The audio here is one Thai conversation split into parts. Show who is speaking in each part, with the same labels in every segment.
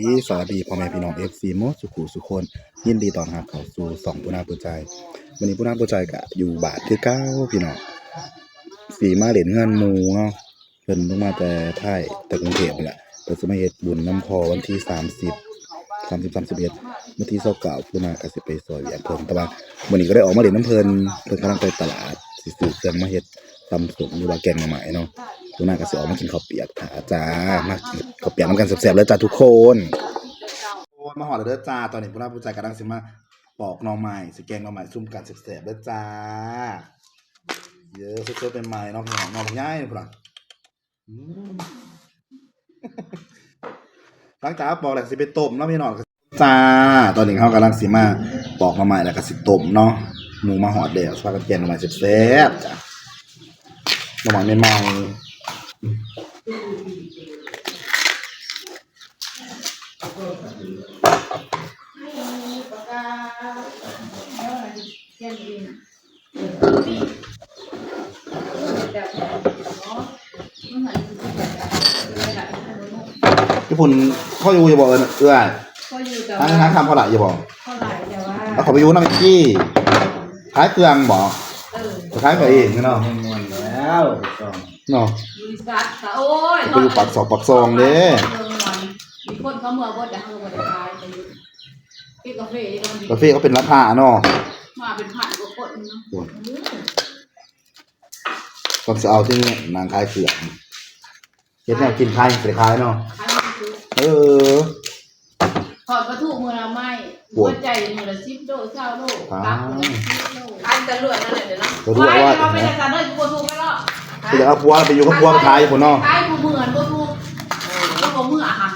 Speaker 1: ดีสวัสดีพ่อแม่พี่น้องเอฟซีมดสุขุสุคนยินดีต้อนรับเข้าสู่สองปุนาปุใจวันนี้ปุนาปุใจกะอยู่บาทคือเก้าพี่น้องสีมาเหรียญเงินมูเนาะเพิ่นลงมาแต่ไทยแต่กรุงเทพนั่แหละเพิ่นจะมาเฮ็ดบุญน้ำพอวันที่สามสิบสามสิบสามสิบเอ็ดวันที่เก้าเก้าปุนากสิไปซอยเวียนเพิ่นแต่ว่าวันนี้ก็ได้ออกมาเหรียญน้ำเพิ่นเพิ่นกำลังไปตลาดสิซื้อเครื่องมาเฮ็ดตำสุกหรือว่าแกงหน่อไม้เนาะ คุณน่าก็สิออกมากินข้าวเปียกค่ะจ้ามากินข้าวเปียกน้ำกันแซ่บๆเลยจ้าทุกคนมาหอดเด้อจ้าตอนนี้คุณน่าผู้ใจกำลังสิมาปอกหน่อไม้สแกงหน่อไม้ซุ่มกันแซ่บๆเด้อจ้า เยอะสดๆเป็นไม้น้องหน่อมันง่ายพุ่นล่ะอืมหลังจากปอกแล้วสิไปต้มเนาะพี่น้องจ้า ตอนนี้เขากำลังสิมาปอกหน่อไม้แล้วก็สิต้มเนาะหมูมาหอดเดียวสปาเกตตี้หน่อไม้แซ่บๆจ้าหน่อไม้ใหม่ พี่พุ่นพ่ออยู่อย่าบอกเออเอื้อย
Speaker 2: ก็อยู่แต่
Speaker 1: ทั้
Speaker 2: ว่าง
Speaker 1: ทั้งคำเท่าไหร่อย่าบอก
Speaker 2: เท่าไหร่แต่ว่า
Speaker 1: แล้วขอไปอยูน้ำมิกกี้ขายเครื่องบอก
Speaker 2: เออ
Speaker 1: ขายไปเองเนาะ
Speaker 3: มวนแล้วต้อง
Speaker 1: เนาะ
Speaker 2: บริษัทก็โอ้ย
Speaker 1: ไปอยู่ปักศอกปักซองเด้
Speaker 2: มีคนเขาเมื่อบ่แต่เขาบ่ได้ขายไปอยู่ที่กาแฟนี่ก็มี
Speaker 1: กาแฟก็เป็นราคาเนาะ
Speaker 2: มาเป็นพันกว่าคนเนาะ
Speaker 1: โอ้ยต้องจะเอาที่นี่นางขายเครื่องเฮ็ดแนวกินขายสิขายเนาะ
Speaker 2: ขายไม่ถูก
Speaker 1: เออ
Speaker 2: ถอดประตูมือละไม้
Speaker 1: ปว
Speaker 2: หั
Speaker 1: ด
Speaker 2: วใจมือละ10โล20โล
Speaker 1: อ้าว
Speaker 2: ตักมือละ10โล
Speaker 4: อันตะลวดนั่นแหละเดี๋ยวเนาะ
Speaker 1: จะรู้ว่า
Speaker 2: เราไปจัดการเลยกูถูกไปแล้ว
Speaker 1: คือจะเอาพัวไปอยู่กับพัวไปขายอยู่พุ่นเนาะ
Speaker 2: ขายกูเหมือนกูถูกแล้วก็มืออะค่ะ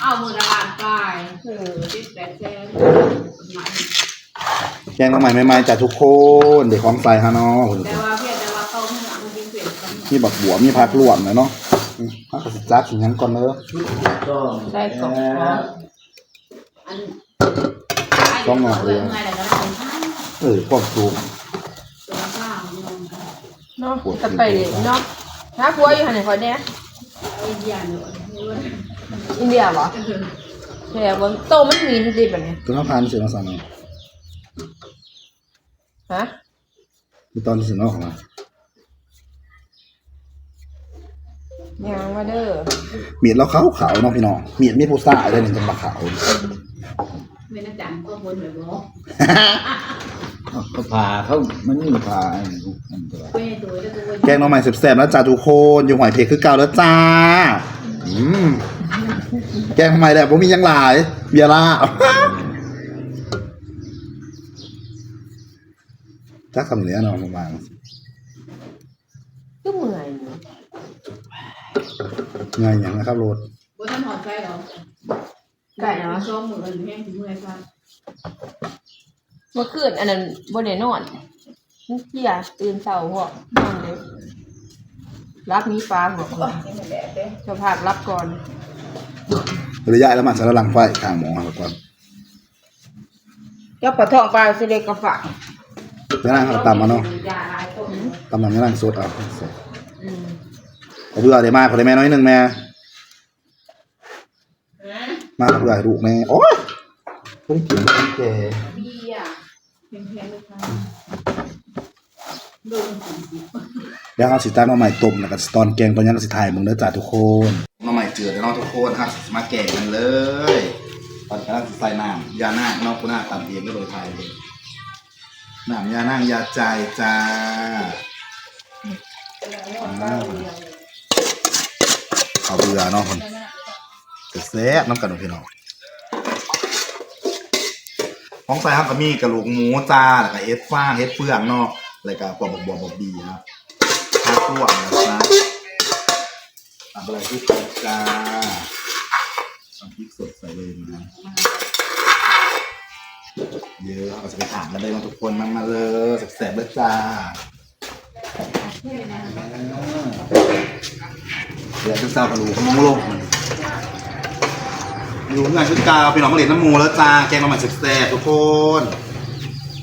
Speaker 2: เอามือละล้านปลายเออ7 8แสน
Speaker 1: แกงน้ำใหม่ใหม่ๆจากทุกคนเด็กของใส่ฮะเนาะ
Speaker 2: แต่ว่าเพียงแต่ว่าเขาไม่อยากมันเป็นเปลี่ยนกัน
Speaker 1: มีบักบัวมีผักรวมนะเนาะ อืมพักกสิจักสิหยังก่อนเด้อ
Speaker 3: ต้อง
Speaker 4: ได้กล่อง
Speaker 2: อัน
Speaker 1: ต้องมาเลย
Speaker 2: ไงแต่ก็ได้ของข้าว
Speaker 1: เออความสูง
Speaker 2: ตัวข้าวนี่ลงกัน
Speaker 4: เนาะจะไปเลยเนาะถ้าพัวอยู่หันไหนคอยเนี่ย
Speaker 2: ไอ้เดียนเลยนี่ว่า
Speaker 4: อินเดียเหรอแค่ว่าโตมันมีจริงๆแบบนี้
Speaker 1: ตัวน้ำพันเสียงสั่ง
Speaker 4: ฮะ
Speaker 1: มีตอนที่เสียงนอกของมัน
Speaker 4: ยังมาเด้อ
Speaker 1: มีดเราขาวขาวๆเนาะพี่น้องมีดมีผู้ซ่าได้หนึ่งจังหวะขาว
Speaker 2: เป็นอาจารย์ก็บนแบบบอก
Speaker 3: ก็พาเขามันมีพาอันนี้อันตราย
Speaker 2: เป็นตัวจะตัว
Speaker 1: แกงหน้องใหม่แซ่บๆแล้วจ้าทุกคนอยู่หอยเพกคือเก่าแล้วจ้าอืมแกงทำไมแหละผมมีหยังหลายเบียร์ล่าจักคำเหนือเนาะประมาณ
Speaker 4: ก็เมื่อยอยู่
Speaker 1: ไงอย่างนะครับโรด
Speaker 2: บนท่านหอดใจหรอ
Speaker 4: ไก่เนาะ
Speaker 2: ชอบเหมือนแห้งถึงเมื่อยค่ะ
Speaker 4: เมื่อคืนอันนั้นบนไหนนอนนี่เที่ยตื่นเช้าหัวนอนเลยรับนี้ฟ้าหัวเจ้าภาพรับก่อน
Speaker 1: ระยะแล้วมันสารลังไฟข้างหมอครับก่อน
Speaker 4: เจ้าปลาทองปลาเสด็จกระฝาก
Speaker 1: จะนั่งเขาตำมาเนาะ
Speaker 2: ยาลายต้ม
Speaker 1: ตำมันจะนั่งสดเอา
Speaker 4: อืม
Speaker 1: เอาเบื่อได้มากขอได้แม่น้อยหนึ่งแม่มากเบื่อให้ลูกแม่โอ้ยเพิ่งกินเพิ่งแก่
Speaker 2: เบียร์แพงๆเลยค่ะดูมันสี
Speaker 1: แล้วเอาสิตาหน่อใหม่ต้มแล้วก็ตอนแกงตอนนี้เราสิถ่ายมึงเด้อจ้าทุกคนหน่อใหม่เจือเดี๋ยวน้องทุกคนครับมาแกงกันเลย ตอนกำลังสิใส่น้ำยาหน้าน้องคุณหน้าตำเองก็โดยไทยเลยน้ำยาหน้ายาใจจ้า อ่าเอาเบื่อเนาะคนแซ่บๆน้ำกันของพี่น้องของใส่ครับก็มีกระโหลกหมูจ้าแล้วก็เอสฟ้างเอสเฟืองเนาะแล้วก็ปอบบบบบบีครับข้าวคั่วนะครับอะไรที่สดจ้าทำพริกสดใส่เลยนะเยอะเราจะไปอ่านกันได้มาทุกคนมามาเลยแซ่บๆเลยจ้า ดี๋ยวจะเศร้ากระดูกมองโลกมันอยู่งานชุดกาวเป็นหนองมะเร็ดน้ำหมูแล้วจ้าแกงมาใหม่แซ่บๆทุกคน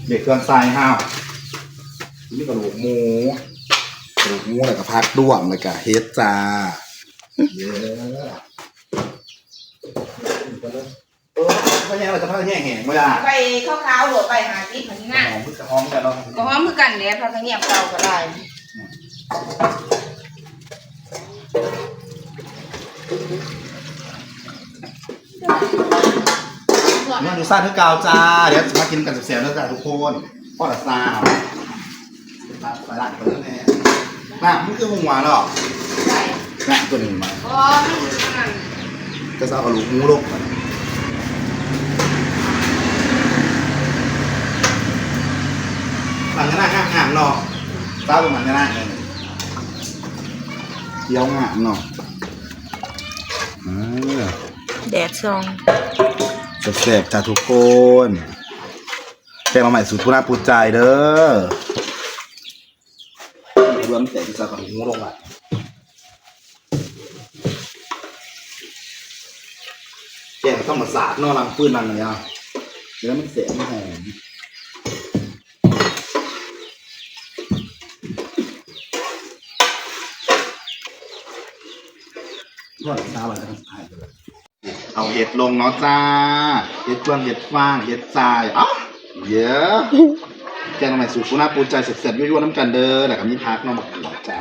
Speaker 1: เด็กเครื่องทรายห้าวนี่กระดูกหมูกระดูกหมูแล้วก็พักด้วงแล้วก็เฮดจ้าเยอะกันเลยเออเขาแย่เราจะพักแย่แห้งเวลา
Speaker 2: ไปขาวๆโหลดไปหาที่พันง่าย
Speaker 1: หอมพึ่งกระหอมกันเนาะ
Speaker 2: ก็หอมคือกันแหละพักเงียบเก่าก็ได้
Speaker 1: เนี่ยดูซ่าทุกกาวจ้า เดี๋ยวจะมากินกันเสียวๆแล้วจ้าทุกคนพ่อละซาวใส่หลังไปเลยแม่น่ะมันคือหงหวานหรอ
Speaker 2: ใช่
Speaker 1: น่ะตัวหนึ่งมา
Speaker 2: อ๋อนั่น
Speaker 1: จะเอากระลูกงูลงก่อนหลังจะหน้าข้างหางเนาะตาประมาณจะหน้าเองเคี้ยวหางเนาะอ่า
Speaker 4: แดดซอง
Speaker 1: แซ่บจ้าทุกคนแกงมาใหม่สูตรทุนาปูใจเด้อรวมแต่ที่จะกระดูกงูลงอะแกงต้องมาสาดนอกลังปืนนั่นเลยอะเดี๋ยวมันเสียไม่หอมทอดซาอะไรกันถ่ายไปเลย เอาเห็ดลงเนาะจ้า เห็ดเฟืองเห็ดฟางเห็ดทรายเอ้าเยอะแกงใหม่สูตรปูนาปูใจเสร็จๆยั่วๆน้ำกันเด้อแล้วก็มีพักเนาะบักหลอจ้า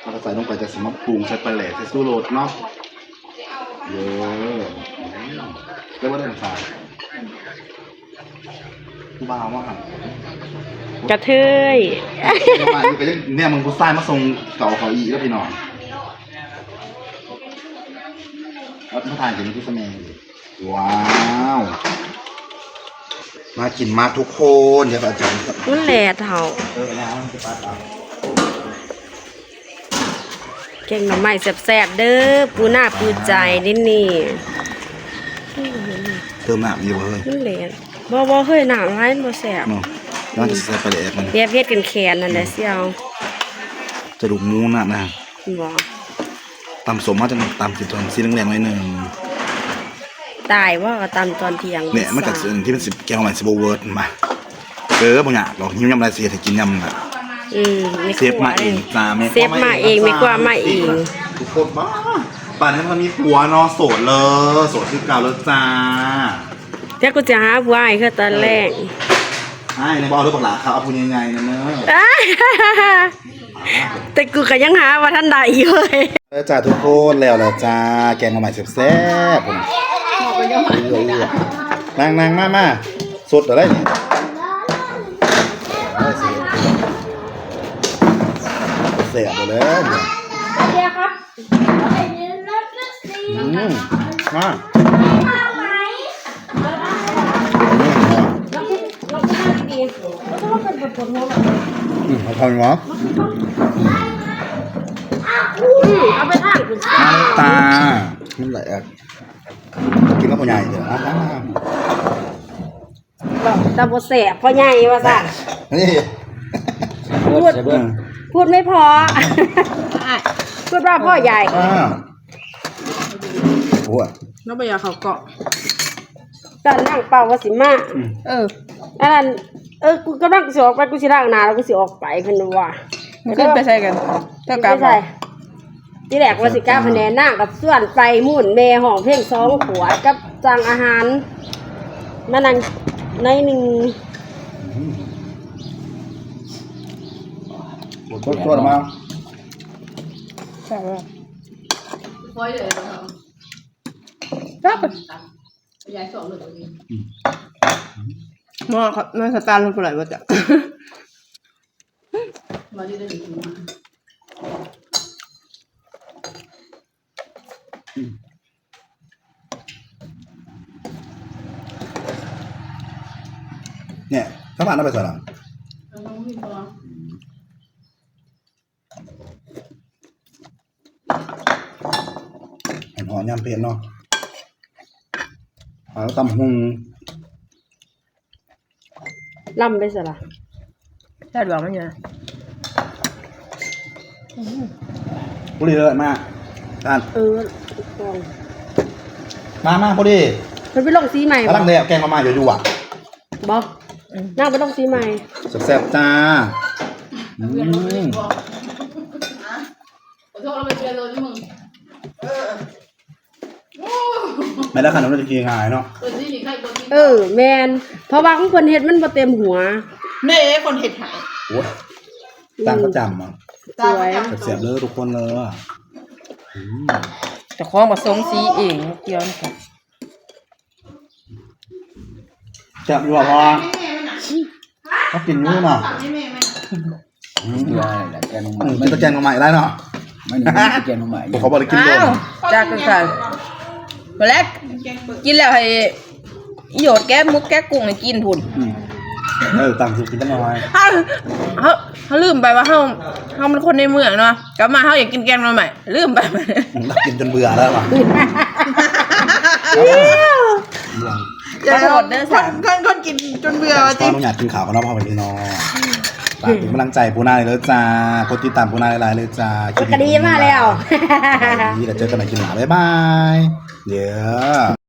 Speaker 1: เราก็ใส่ลงไปจะสำหรับปรุงใส่ปลาแหล่ใส่สู้โรดเนาะเยอะเรียกว่าได้หรือเปล่าผู้บ่าวว่าหัน
Speaker 4: กระเทย
Speaker 1: ผู้บ่าวนี่ก็ยังเนี่ยมึงผู้ชายมาส่งเก่าเขาอีกแล้วพี่น้อง แล้วมาถ่ายกันที่สมัยว้าวมากินมากทุกคนเดี๋ยวอาจารย์
Speaker 4: มันแหลดเฮา
Speaker 1: เออแล้วมันจะปัดเอา
Speaker 4: แกงหน่อไม้แซ่บๆเด้อปูหน้าปูใจนี่นี่
Speaker 1: เติมน้ำอยู่เฮ้ย
Speaker 4: มันแหลดบ่บ่เคยน้ำร้ายบ่แซ่บ
Speaker 1: เนาะแล้วมันจะใส่ปลาแหลกมัน
Speaker 4: เรียบเฮ็ดกันแขนนั่นแหละเสี่ยว
Speaker 1: จะดูกหมูน่ะนะ
Speaker 4: บ่
Speaker 1: ตำสมมาจะตำสิตอนสีแดงๆหน่อยหนึ่ง
Speaker 4: ตายว่าก็ตามตอนเที่ยง
Speaker 1: เนี่ยมันกับสิ่งที่เป็นสิบแก้วใหม่สิบเวิร์ดมาเออบางอย่างบอกหิ้วยำไรเสียถ้ากินยำน่ะ
Speaker 4: อืมใน
Speaker 1: เซฟมาเองจ้าแม่
Speaker 4: เซฟมาเองไม่กว่ามาเอง
Speaker 1: ทุกคนบ้าป่านนี้มันมีผัวเนอะโสดเลยโสดคือเก่าแล้วจ้า
Speaker 4: เดี๋ยวกูจะหาผู้ให้คือตอนแรก
Speaker 1: ใช่ในบอลด้วยปากหลาเขาเอาพูดยังไงนะเนอะ
Speaker 4: อ้า แต่กูก็ยังหาว่าท่านใดอยู่เลย
Speaker 1: เออจ้าทุกคนแล้วแล้วจ้าแกงมาใหม่แซ่บๆผมเรื่อยๆนั่งนั่งมามาสดอะไรเนี่ยเอาสิเสียบไปเลยเนี่ย
Speaker 4: เดียวครับ
Speaker 1: อืมมา
Speaker 4: เราคิดเราคิดว่าดีเราต้องเป็นบทผลหัวแบบ
Speaker 1: อืมเอาทำยังไงวะ
Speaker 4: เอาไปทางคุณ
Speaker 1: น้ำตามันไหลอะกินแล้วปัญญาเดี๋ยวอะ
Speaker 4: บอกตาบแสบพ่อใหญ่ว่าสั่น
Speaker 1: นี่
Speaker 4: พูด
Speaker 1: อืม
Speaker 4: พูดไม่พอ พูดว่าพ่อใหญ่
Speaker 1: อ่าโอ้ย
Speaker 2: น้องไปยาเขาเกาะ
Speaker 4: ตอนนั่งเป่าวาสิมา
Speaker 2: เออ
Speaker 4: อันนั้น เออกูกำลังสิออกไปกูสิล้างหน้าแล้วกูสิออกไปเพิ่นว่า
Speaker 2: มันขึ้นไปใส่กัน เท่ากับ
Speaker 4: ไม่ใช่ที่แรกว่าสิกล้าพะแนนนั่งกับส่วนไปหมุ่นแม่ห้องเพลงสองขวดกับจังอาหารมานั่งในหนึ่ง
Speaker 1: ตัวตัวมา
Speaker 2: ใช่ว่า
Speaker 5: พอยเลยเหรอ
Speaker 2: ครับ
Speaker 5: ยายสอนเลยตรงนี้
Speaker 2: มอครับมันสตาร์ลงไปเลยว่าจะ
Speaker 5: มาดีได้ถึงมา
Speaker 1: เนี่ยถ้าผ่านได้ไปสระ
Speaker 5: แล้วน้องมีพอ
Speaker 1: เนหอยำเพลนเนาะอ่าตำหุง
Speaker 4: ล่ำไปสละ
Speaker 2: ได้บอกมันยัง
Speaker 1: พอดีเลยมากท่าน
Speaker 4: เออลอง
Speaker 1: มามาพอดี
Speaker 4: เพิ่นไปลงสีใหม่
Speaker 1: กำลังเดะแกงมามาอยู่อยู่อะ
Speaker 4: บ่นั่งไปลงสีใหม่
Speaker 1: แซ่บๆจ้าอื
Speaker 5: เรียนรู้เลย
Speaker 1: ม
Speaker 5: บอกขอโทษเราไปเรียนรู้ที่มึงเออโอ้
Speaker 1: ไม่ได้ขนาดนั้นจะกินง่ายเนาะ
Speaker 2: ตัวนี้นี่ใครคนที่
Speaker 4: เออแมน เพราะว่าของคนเฮ็ดมันบ่เต็มหัว
Speaker 6: เน่คนเห็ดหาย
Speaker 1: โอ้ยตามประจำอะ
Speaker 4: สวย
Speaker 1: เสียบๆเลยทุกคนเลยอะอืม
Speaker 5: แต่ของมาทรงสีเองเกี่ยวกัน
Speaker 1: แซ่บอยู่บ่พ่อเขากินอยู่เนาะ
Speaker 6: สั่งให้แม่ไหม
Speaker 1: อืม
Speaker 3: เดือนละแกงใหม่
Speaker 1: อืมกินตะแกรงมาใหม่ได้เนาะ
Speaker 3: มันนี่แกงใหม่
Speaker 1: ผมเขาบอกเลยกินโดน
Speaker 5: อ้าวจากกันค่ะมาแรก
Speaker 6: แกงเปิด
Speaker 5: กินแล้วให้ อีโยดแก้มุกแก้กุ้งให้กินพุ่น
Speaker 1: อืมเออต่างสุดกินตั้งน้อย
Speaker 5: เฮาเฮาเฮาลืมไปว่าเฮาเฮามันคนในเมืองเนาะกลับมาเฮาอยากกินแกงหน่อใหม่ลืมไป
Speaker 1: อืมเรากินจนเบื่อแล้วว่ะ
Speaker 5: จะโดดเด้อ
Speaker 6: ค
Speaker 5: สานม
Speaker 6: คนคนกินจนเบื่อ
Speaker 1: ต
Speaker 6: จริ
Speaker 1: องนน้องอยากกินข่าวกันเนาะพ่อพี่น้องฝากเป็นกำลังใจปูนาเลยเลยจ้ากดติดตามปูนาหลายๆเลยจ้าคลิป
Speaker 4: กระดีมาแล้ว
Speaker 1: นี้เดี๋ยวเจอกันใหม่คลิปหน้าบ๊ายบายเดี๋ยว